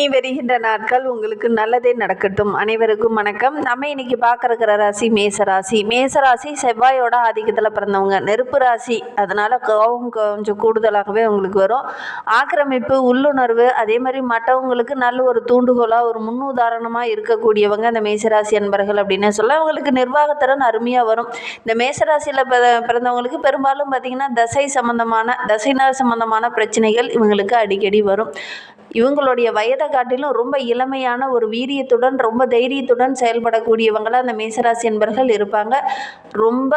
இனி வருகின்ற நாட்கள் உங்களுக்கு நல்லதே நடக்கட்டும். அனைவருக்கும் வணக்கம். நம்ம இன்னைக்கு பார்க்கறக்கிற ராசி மேச ராசி. மேச ராசி செவ்வாயோட ஆதிக்கத்தில் பிறந்தவங்க. நெருப்பு ராசி. அதனால கோபம் கொஞ்சம் கூடுதலாகவே உங்களுக்கு வரும். ஆக்கிரமிப்பு உள்ளுணர்வு அதே மாதிரி மற்றவங்களுக்கு நல்ல ஒரு தூண்டுகோலாக ஒரு முன்னுதாரணமாக இருக்கக்கூடியவங்க இந்த மேசராசி அன்பர்கள் அப்படின்னு சொல்ல அவங்களுக்கு நிர்வாகத்திறன் அருமையாக வரும். இந்த மேசராசியில் பிறந்தவங்களுக்கு பெரும்பாலும் பார்த்திங்கன்னா தசை சம்பந்தமான தசைநாள் சம்பந்தமான பிரச்சனைகள் இவங்களுக்கு அடிக்கடி வரும். இவங்களுடைய வயதை காட்டிலும் ரொம்ப இளமையான ஒரு வீரியத்துடன் ரொம்ப தைரியத்துடன் செயல்படக்கூடியவங்களாக அந்த மேசராசி என்பர்கள் இருப்பாங்க. ரொம்ப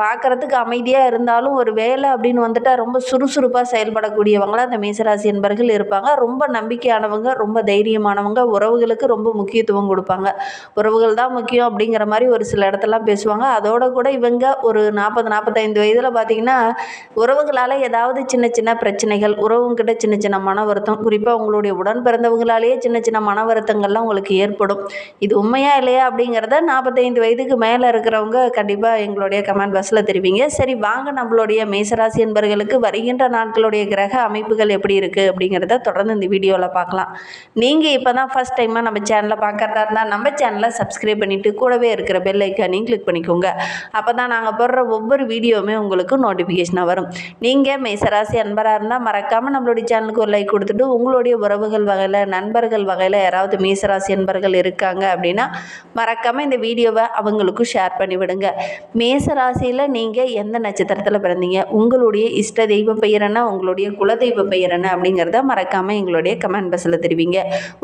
பார்க்குறதுக்கு அமைதியாக இருந்தாலும் ஒரு வேலை அப்படின்னு வந்துட்டால் ரொம்ப சுறுசுறுப்பாக செயல்படக்கூடியவங்களாக அந்த மேசராசி என்பர்கள் இருப்பாங்க. ரொம்ப நம்பிக்கையானவங்க ரொம்ப தைரியமானவங்க உறவுகளுக்கு ரொம்ப முக்கியத்துவம் கொடுப்பாங்க. உறவுகள் தான் முக்கியம் அப்படிங்கிற மாதிரி ஒரு சில இடத்துலலாம் பேசுவாங்க. அதோட கூட இவங்க ஒரு நாற்பது நாற்பத்தைந்து வயதில் பார்த்திங்கன்னா உறவுகளால் ஏதாவது சின்ன சின்ன பிரச்சனைகள் உறவுங்கிட்ட சின்ன சின்ன மன வருத்தம் குறிப்பாக உங்களுடைய உடன் பிறந்தவங்களாலேயே சின்ன சின்ன மன வருத்தங்கள்லாம் உங்களுக்கு ஏற்படும். இது உண்மையா இல்லையா அப்படிங்கிறத நாற்பத்தைந்து வயதுக்கு மேலே இருக்கிறவங்க கண்டிப்பாக எங்களுடைய கமெண்ட் பாக்ஸில் தெரிவிங்க. சரி வாங்க நம்மளுடைய மேசராசி என்பர்களுக்கு வருகின்ற நாட்களுடைய கிரக அமைப்புகள் எப்படி இருக்குது அப்படிங்கிறத தொடர்ந்து இந்த வீடியோவில் பார்க்கலாம். நீங்கள் இப்போ தான் ஃபஸ்ட் டைமாக நம்ம சேனலை பார்க்குறதா இருந்தால் நம்ம சேனலை சப்ஸ்கிரைப் பண்ணிவிட்டு கூடவே இருக்கிற பெல் ஐக்கானையும் கிளிக் பண்ணிக்கோங்க. அப்போ தான் நாங்கள் போடுற ஒவ்வொரு வீடியோவுமே உங்களுக்கு நோட்டிஃபிகேஷனாக வரும். நீங்கள் மேசராசி அன்பராக இருந்தால் மறக்காமல் நம்மளுடைய சேனலுக்கு ஒரு லைக் கொடுத்துட்டு உங்களுடைய உறவுகள் வகையில் நண்பர்கள் வகையில் யாராவது மேசராசி நண்பர்கள் இருக்காங்க அப்படின்னா மறக்காமல் இந்த வீடியோவை அவங்களுக்கும் ஷேர் பண்ணிவிடுங்க மேசராசியில் நீங்கள் எந்த நட்சத்திரத்தில் பிறந்தீங்க? உங்களுடைய இஷ்ட தெய்வ பெயர் என்ன? உங்களுடைய குலதெய்வ பெயர் என்ன? அப்படிங்கிறத மறக்காமல் எங்களுடைய கமெண்ட் பஸ்ஸில் தெரிவிங்க.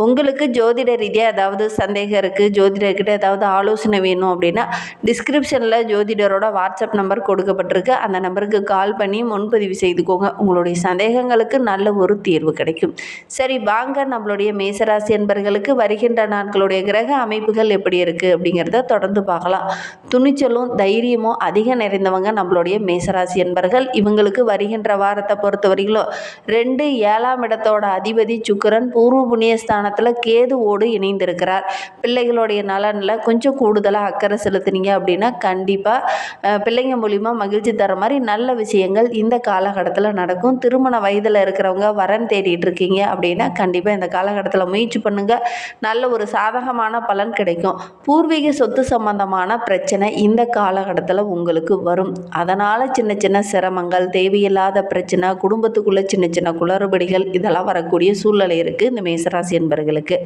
உங்களுக்கு ஜோதிட ரீதியாக ஏதாவது சந்தேகம் இருக்குது ஜோதிடர்கிட்ட ஏதாவது ஆலோசனை வேணும் அப்படின்னா டிஸ்கிரிப்ஷனில் ஜோதிடரோட வாட்ஸ்அப் நம்பர் கொடுக்கப்பட்டிருக்கு. அந்த நம்பருக்கு கால் பண்ணி முன்பதிவு செய்துக்கோங்க. உங்களுடைய சந்தேகங்களுக்கு நல்ல ஒரு தீர்வு கிடைக்கும். சரி சரி வாங்க. நம்மளுடைய மேசராசி என்பர்களுக்கு வருகின்ற நாட்களுடைய கிரக அமைப்புகள் எப்படி இருக்குது அப்படிங்கிறத தொடர்ந்து பார்க்கலாம். துணிச்சலும் தைரியமும் அதிகம் நிறைந்தவங்க நம்மளுடைய மேசராசி என்பர்கள் இவங்களுக்கு வருகின்ற வாரத்தை பொறுத்தவரையிலும் ரெண்டு ஏழாம் இடத்தோட அதிபதி சுக்கரன் பூர்வ புண்ணிய ஸ்தானத்தில் கேதுவோடு இணைந்திருக்கிறார். பிள்ளைகளுடைய நலனில் கொஞ்சம் கூடுதலாக அக்கறை செலுத்துனீங்க அப்படின்னா கண்டிப்பாக பிள்ளைங்க மூலிமா மகிழ்ச்சி தர மாதிரி நல்ல விஷயங்கள் இந்த காலகட்டத்தில் நடக்கும். திருமண வயதில் இருக்கிறவங்க வரன் தேடிட்டு இருக்கீங்க அப்படின்னு கண்டிப்பாக இந்த காலகட்டத்தில் முயற்சி பண்ணுங்கள் நல்ல ஒரு சாதகமான பலன் கிடைக்கும். பூர்வீக சொத்து சம்பந்தமான பிரச்சனை இந்த காலகட்டத்தில் உங்களுக்கு வரும். அதனால் சின்ன சின்ன சிரமங்கள் தேவையில்லாத பிரச்சனை குடும்பத்துக்குள்ளே சின்ன சின்ன குளறுபடிகள் இதெல்லாம் வரக்கூடிய சூழ்நிலை இருக்குது இந்த மேசராசி என்பர்களுக்கு.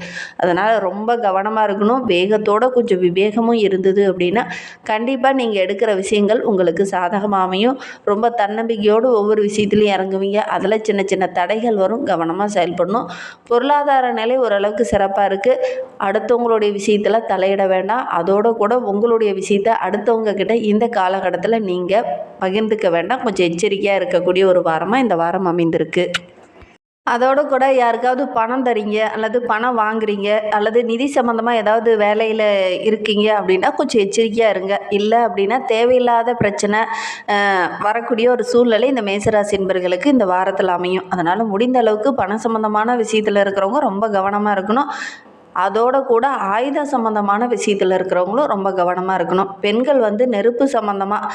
அதனால் ரொம்ப கவனமாக இருக்கணும். வேகத்தோட கொஞ்சம் விவேகமும் இருந்தது அப்படின்னா கண்டிப்பாக நீங்கள் எடுக்கிற விஷயங்கள் உங்களுக்கு சாதகமாக அமையும். ரொம்ப தன்னம்பிக்கையோடு ஒவ்வொரு விஷயத்துலையும் இறங்குவீங்க. அதில் சின்ன சின்ன தடைகள் வரும். கவனமாக செயல்படணும். பொருளாதார நிலை ஓரளவுக்கு சிறப்பாக இருக்குது அடுத்தவங்களுடைய விஷயத்தில் தலையிட வேண்டாம். அதோடு கூட உங்களுடைய விஷயத்த அடுத்தவங்க கிட்ட இந்த காலகட்டத்தில் நீங்கள் பகிர்ந்துக்க வேண்டாம். கொஞ்சம் எச்சரிக்கையாக இருக்கக்கூடிய ஒரு வாரமாக இந்த வாரம் அமைந்திருக்கு. அதோடு கூட யாருக்காவது பணம் தரீங்க அல்லது பணம் வாங்குறீங்க அல்லது நிதி சம்மந்தமாக ஏதாவது வேலையில் இருக்கீங்க அப்படின்னா கொஞ்சம் எச்சரிக்கையாக இருங்க. இல்லை அப்படின்னா தேவையில்லாத பிரச்சனை வரக்கூடிய ஒரு சூழ்நிலை இந்த மேசராசி என்பர்களுக்கு இந்த வாரத்தில் அமையும். அதனால் முடிந்த அளவுக்கு பணம் சம்மந்தமான விஷயத்தில் இருக்கிறவங்க ரொம்ப கவனமாக இருக்கணும். அதோட கூட ஆயுத சம்மந்தமான விஷயத்தில் இருக்கிறவங்களும் ரொம்ப கவனமாக இருக்கணும். பெண்கள் வந்து நெருப்பு சம்மந்தமாக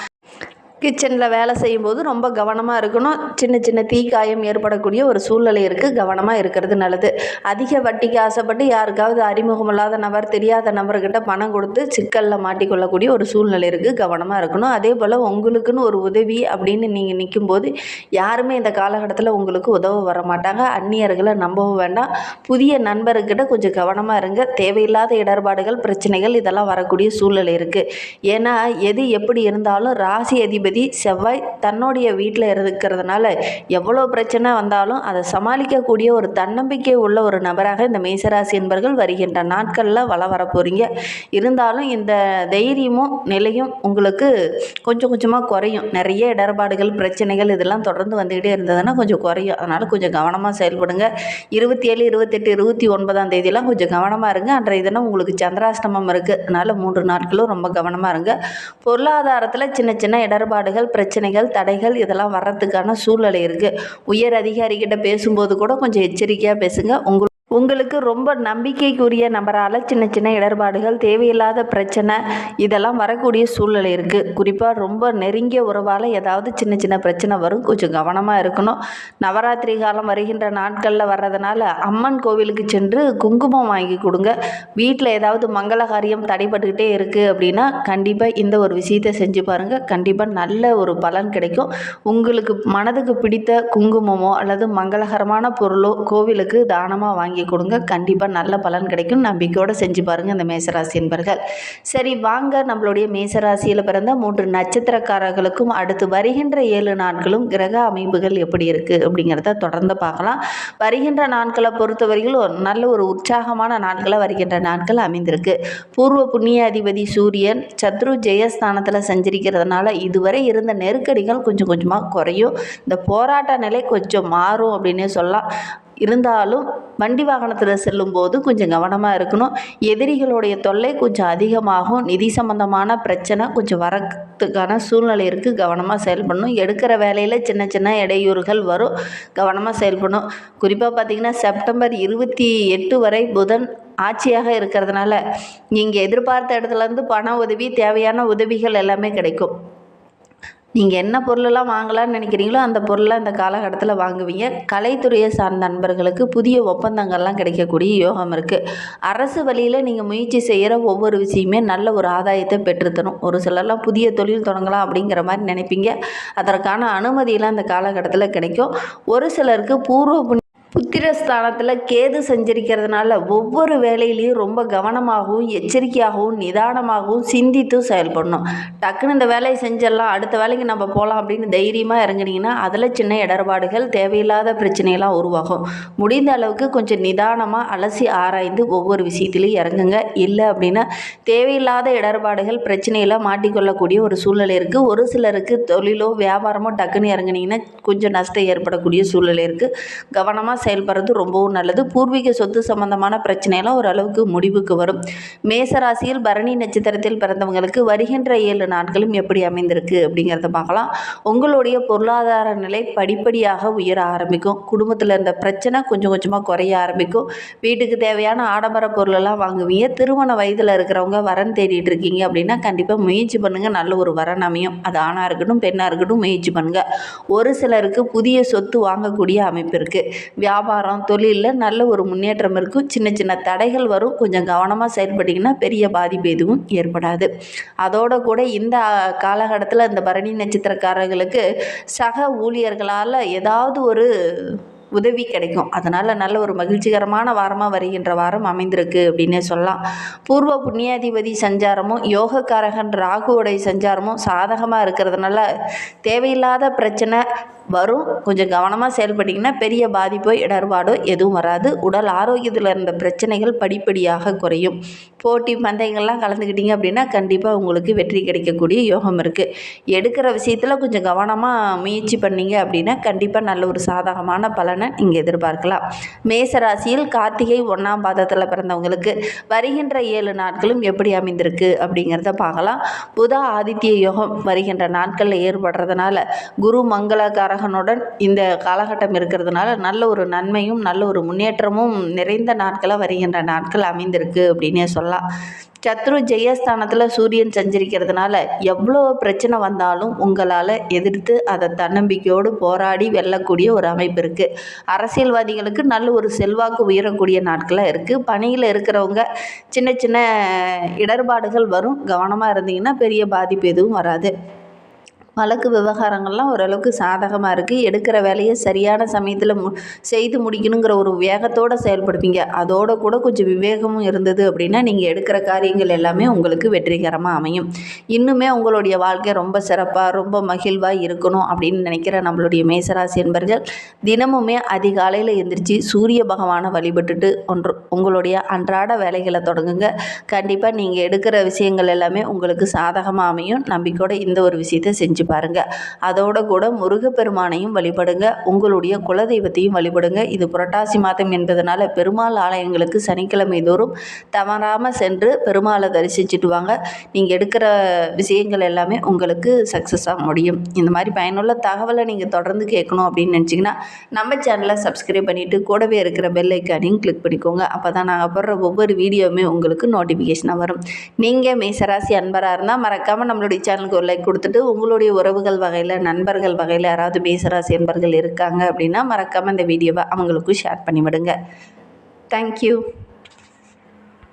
கிச்சனில் வேலை செய்யும்போது ரொம்ப கவனமாக இருக்கணும். சின்ன சின்ன தீக்காயம் ஏற்படக்கூடிய ஒரு சூழ்நிலை இருக்குது கவனமாக இருக்கிறது நல்லது. அதிக வட்டிக்கு ஆசைப்பட்டு யாருக்காவது அறிமுகம் இல்லாத நபர் தெரியாத நபர்கிட்ட பணம் கொடுத்து சிக்கலில் மாட்டிக்கொள்ளக்கூடிய ஒரு சூழ்நிலை இருக்குது கவனமாக இருக்கணும். அதே போல் உங்களுக்குன்னு ஒரு உதவி அப்படின்னு நீங்கள் நிற்கும்போது யாருமே இந்த காலகட்டத்தில் உங்களுக்கு உதவ வர மாட்டாங்க அந்நியர்களை நம்பவும் வேண்டாம். புதிய நண்பர்கிட்ட கொஞ்சம் கவனமாக இருங்க. தேவையில்லாத இடர்பாடுகள் பிரச்சனைகள் இதெல்லாம் வரக்கூடிய சூழ்நிலை இருக்குது ஏன்னா எது எப்படி இருந்தாலும் ராசி அதிபதி செவ்வாய் தன்னுடைய வீட்டில் இருக்கிறதுனால எவ்வளோ பிரச்சனை வந்தாலும் அதை சமாளிக்கக்கூடிய ஒரு தன்னம்பிக்கை உள்ள ஒரு நபராக இந்த மேசராசி என்பர்கள் வருகின்ற நாட்களில் வள வர போகிறீங்க இருந்தாலும் இந்த தைரியமும் நிலையும் உங்களுக்கு கொஞ்சம் கொஞ்சமாக குறையும். நிறைய இடர்பாடுகள் பிரச்சனைகள் இதெல்லாம் தொடர்ந்து வந்துக்கிட்டே இருந்ததுன்னா கொஞ்சம் குறையும். அதனால் கொஞ்சம் கவனமாக செயல்படுங்க. இருபத்தி ஏழு இருபத்தெட்டு இருபத்தி ஒன்பதாம் தேதியெல்லாம் கொஞ்சம் கவனமாக இருங்க. அன்றைய தினம் உங்களுக்கு சந்திராஷ்டமம் இருக்குது அதனால் மூன்று நாட்களும் ரொம்ப கவனமாக இருங்க. பொருளாதாரத்தில் சின்ன சின்ன இடர்பாடு முரண்பாடுகள் பிரச்சனைகள் தடைகள் இதெல்லாம் வர்றதுக்கான சூழ்நிலை இருக்குது உயர் அதிகாரிகிட்ட பேசும்போது கூட கொஞ்சம் எச்சரிக்கையாக பேசுங்க. உங்கள் உங்களுக்கு ரொம்ப நம்பிக்கைக்குரிய நபரால் சின்ன சின்ன இடர்பாடுகள் தேவையில்லாத பிரச்சனை இதெல்லாம் வரக்கூடிய சூழ்நிலை இருக்குது குறிப்பாக ரொம்ப நெருங்கிய உறவால் ஏதாவது சின்ன சின்ன பிரச்சனை வரும். கொஞ்சம் கவனமாக இருக்கணும். நவராத்திரி காலம் வருகின்ற நாட்களில் வர்றதுனால அம்மன் கோவிலுக்கு சென்று குங்குமம் வாங்கி கொடுங்க. வீட்டில் ஏதாவது மங்கள காரியம் தடைப்பட்டுக்கிட்டே இருக்குது அப்படின்னா கண்டிப்பாக இந்த ஒரு விஷயத்தை செஞ்சு பாருங்கள் கண்டிப்பாக நல்ல ஒரு பலன் கிடைக்கும். உங்களுக்கு மனதுக்கு பிடித்த குங்குமமோ அல்லது மங்களகரமான பொருளோ கோவிலுக்கு தானமாக வாங்கி கொடுங்க. கண்டிப்பாக நல்ல பலன் கிடைக்கும். நம்பிக்கையோடு செஞ்சு பாருங்கள் இந்த மேசராசி என்பர்கள். சரி வாங்க. நம்மளுடைய மேசராசியில் பிறந்த மூன்று நட்சத்திரக்காரர்களுக்கும் அடுத்து வருகின்ற ஏழு நாட்களும் கிரக அமைப்புகள் எப்படி இருக்குது அப்படிங்கிறத தொடர்ந்து பார்க்கலாம். வருகின்ற நாட்களை பொறுத்தவரையில் ஒரு நல்ல ஒரு உற்சாகமான நாட்களை வருகின்ற நாட்கள் அமைந்திருக்கு. பூர்வ புண்ணிய அதிபதி சூரியன் சத்ரு ஜெயஸ்தானத்தில் சஞ்சரிக்கிறதுனால இதுவரை இருந்த நெருக்கடிகள் கொஞ்சம் கொஞ்சமாக குறையும். இந்த போராட்ட நிலை கொஞ்சம் மாறும் அப்படின்னே சொல்லலாம். இருந்தாலும் வண்டி வாகனத்தில் செல்லும்போது கொஞ்சம் கவனமாக இருக்கணும். எதிரிகளுடைய தொல்லை கொஞ்சம் அதிகமாகும். நிதி சம்பந்தமான பிரச்சனை கொஞ்சம் வரத்துக்கான சூழ்நிலை இருக்குது கவனமாக செயல்படணும். எடுக்கிற வேலையில் சின்ன சின்ன இடையூறுகள் வரும். கவனமாக செயல்படணும். குறிப்பாக பார்த்திங்கன்னா செப்டம்பர் இருபத்தி எட்டு வரை புதன் ஆட்சியாக இருக்கிறதுனால நீங்கள் எதிர்பார்த்த இடத்துலேருந்து பண உதவி தேவையான உதவிகள் எல்லாமே கிடைக்கும். நீங்கள் என்ன பொருளெல்லாம் வாங்கலாம்னு நினைக்கிறீங்களோ அந்த பொருளெலாம் இந்த காலகட்டத்தில் வாங்குவீங்க. கலைத்துறையை சார்ந்த நண்பர்களுக்கு புதிய ஒப்பந்தங்கள்லாம் கிடைக்கக்கூடிய யோகம் இருக்குது அரசு வழியில் நீங்கள் முயற்சி செய்கிற ஒவ்வொரு விஷயமே நல்ல ஒரு ஆதாயத்தை பெற்றுத்தரும். ஒரு சிலர்லாம் புதிய தொழில் தொடங்கலாம் அப்படிங்கிற மாதிரி நினைப்பீங்க. அதற்கான அனுமதியெல்லாம் இந்த காலகட்டத்தில் கிடைக்கும். ஒரு சிலருக்கு பூர்வ புத்திரஸ்தானத்தில் கேது சஞ்சரிக்கிறதுனால ஒவ்வொரு வேலையிலையும் ரொம்ப கவனமாகவும் எச்சரிக்கையாகவும் நிதானமாகவும் சிந்தித்தும் செயல்படணும். டக்குன்னு இந்த வேலையை செஞ்சிடலாம் அடுத்த வேலைக்கு நம்ம போகலாம் அப்படின்னு தைரியமாக இறங்குனீங்கன்னா அதில் சின்ன இடர்பாடுகள் தேவையில்லாத பிரச்சனையெல்லாம் உருவாகும். முடிந்த அளவுக்கு கொஞ்சம் நிதானமாக அலசி ஆராய்ந்து ஒவ்வொரு விஷயத்திலையும் இறங்குங்க. இல்லை அப்படின்னா தேவையில்லாத இடர்பாடுகள் பிரச்சனையில் மாட்டிக்கொள்ளக்கூடிய ஒரு சூழ்நிலை இருக்குது ஒரு சிலருக்கு தொழிலோ வியாபாரமோ டக்குன்னு இறங்குனீங்கன்னா கொஞ்சம் நஷ்டம் ஏற்படக்கூடிய சூழ்நிலை இருக்குது கவனமாக செயல்படுறது ரொம்பவும் நல்லது. பூர்வீக சொத்து சம்பந்தமான பிரச்சனையெல்லாம் ஓரளவுக்கு முடிவுக்கு வரும். மேசராசியில் பரணி நட்சத்திரத்தில் பிறந்தவங்களுக்கு வருகின்ற ஏழு நாட்களும் எப்படி அமைந்திருக்கு அப்படிங்கிறத பார்க்கலாம். உங்களுடைய பொருளாதார நிலை படிப்படியாக உயர ஆரம்பிக்கும். குடும்பத்தில் இருந்த பிரச்சனை கொஞ்சம் கொஞ்சமாக குறைய ஆரம்பிக்கும். வீட்டுக்கு தேவையான ஆடம்பர பொருளெல்லாம் வாங்குவீங்க. திருமண வயதில் இருக்கிறவங்க வரன் தேடிட்டு இருக்கீங்க அப்படின்னா கண்டிப்பாக முயற்சி பண்ணுங்கள் நல்ல ஒரு வரன் அமையும். அது ஆணாக இருக்கட்டும் பெண்ணாக இருக்கட்டும் முயற்சி பண்ணுங்கள் ஒரு சிலருக்கு புதிய சொத்து வாங்கக்கூடிய அமைப்பு இருக்குது வியாபாரம் தொழிலில் நல்ல ஒரு முன்னேற்றம் இருக்கும். சின்ன சின்ன தடைகள் வரும். கொஞ்சம் கவனமாக செயல்பட்டிங்கன்னா பெரிய பாதிப்பு எதுவும் ஏற்படாது. அதோடு கூட இந்த காலகட்டத்தில் இந்த பரணி நட்சத்திரக்காரர்களுக்கு சக ஊழியர்களால் ஏதாவது ஒரு உதவி கிடைக்கும். அதனால் நல்ல ஒரு மகிழ்ச்சிகரமான வாரமாக வருகின்ற வாரம் அமைந்திருக்கு அப்படின்னே சொல்லலாம். பூர்வ புண்ணியாதிபதி சஞ்சாரமும் யோகக்காரகன் ராகுவோடைய சஞ்சாரமும் சாதகமாக இருக்கிறதுனால தேவையில்லாத பிரச்சனை வரும். கொஞ்சம் கவனமாக செயல்பட்டிங்கன்னா பெரிய பாதிப்போ இடர்பாடோ எதுவும் வராது. உடல் ஆரோக்கியத்தில் இருந்த பிரச்சனைகள் படிப்படியாக குறையும். போட்டி பந்தயங்கள்லாம் கலந்துக்கிட்டீங்க அப்படின்னா கண்டிப்பாக உங்களுக்கு வெற்றி கிடைக்கக்கூடிய யோகம் இருக்குது எடுக்கிற விஷயத்தில் கொஞ்சம் கவனமாக முயற்சி பண்ணீங்க அப்படின்னா கண்டிப்பாக நல்ல ஒரு சாதகமான பலனை நீங்கள் எதிர்பார்க்கலாம். மேசராசியில் கார்த்திகை ஒன்றாம் பாதத்தில் பிறந்தவங்களுக்கு வருகின்ற ஏழு நாட்களும் எப்படி அமைந்திருக்கு அப்படிங்கிறத பார்க்கலாம். புத ஆதித்ய யோகம் வருகின்ற நாட்களில் ஏற்படுறதுனால குரு மங்களகார மங்களகாரகனுடன் இந்த காலகட்டம் இருக்கிறதுனால நல்ல ஒரு நன்மையும் நல்ல ஒரு முன்னேற்றமும் நிறைந்த நாட்களாக வருகின்ற நாட்கள் அமைந்திருக்கு அப்படின்னே சொல்லலாம். சத்ரு ஜெயஸ்தானத்தில் சூரியன் சஞ்சரிக்கிறதுனால எவ்வளோ பிரச்சனை வந்தாலும் உங்களால் எதிர்த்து அதை தன்னம்பிக்கையோடு போராடி வெல்லக்கூடிய ஒரு அமைப்பு இருக்குது அரசியல்வாதிகளுக்கு நல்ல ஒரு செல்வாக்கு உயரக்கூடிய நாட்களாக இருக்குது பணியில் இருக்கிறவங்க சின்ன சின்ன இடர்பாடுகள் வரும். கவனமாக இருந்தீங்கன்னா பெரிய பாதிப்பு எதுவும் வராது. வழக்கு விவகாரங்கள்லாம் ஓரளவுக்கு சாதகமாக இருக்குது எடுக்கிற வேலையை சரியான சமயத்தில் மு செய்து முடிக்கணுங்கிற ஒரு வேகத்தோடு செயல்படுவீங்க. அதோட கூட கொஞ்சம் விவேகமும் இருந்தது அப்படின்னா நீங்கள் எடுக்கிற காரியங்கள் எல்லாமே உங்களுக்கு வெற்றிகரமாக அமையும். இன்னுமே உங்களுடைய வாழ்க்கை ரொம்ப சிறப்பாக ரொம்ப மகிழ்வாக இருக்கணும் அப்படின்னு நினைக்கிற நம்மளுடைய மேசராசி என்பர்கள் தினமுமே அதிகாலையில் எந்திரிச்சு சூரிய பகவானை வழிபட்டுட்டு ஒன்று உங்களுடைய அன்றாட வேலைகளை தொடங்குங்க. கண்டிப்பாக நீங்கள் எடுக்கிற விஷயங்கள் எல்லாமே உங்களுக்கு சாதகமாக அமையும். நம்பிக்கையோட இந்த ஒரு விஷயத்தை செஞ்சு பாருங்கள் அதோட கூட முருகப்பெருமானையும் வழிபடுங்க. உங்களுடைய குலதெய்வத்தையும் வழிபடுங்க. இது புரட்டாசி மாதம் என்பதனால பெருமாள் ஆலயங்களுக்கு சனிக்கிழமை தோறும் தவறாமல் சென்று பெருமாளை தரிசிச்சுட்டு வாங்க. நீங்கள் எடுக்கிற விஷயங்கள் எல்லாமே உங்களுக்கு சக்ஸஸாக முடியும். இந்த மாதிரி பயனுள்ள தகவலை நீங்கள் தொடர்ந்து கேட்கணும் அப்படின்னு நினச்சிங்கன்னா நம்ம சேனலை சப்ஸ்கிரைப் பண்ணிவிட்டு கூடவே இருக்கிற பெல் ஐக்கானையும் கிளிக் பண்ணிக்கோங்க. அப்போ தான் நாங்கள் போடுற ஒவ்வொரு வீடியோவுமே உங்களுக்கு நோட்டிஃபிகேஷனாக வரும். நீங்கள் மேசராசி அன்பராக இருந்தால் மறக்காமல் நம்மளுடைய சேனலுக்கு ஒரு லைக் கொடுத்துட்டு உங்களுடைய உறவுகள் வகையில் நண்பர்கள் வகையில் யாராவது மேசராசி என்பர்கள் இருக்காங்க அப்படின்னா மறக்காமல் இந்த வீடியோவை அவங்களுக்கும் ஷேர் பண்ணி விடுங்க தேங்க்யூ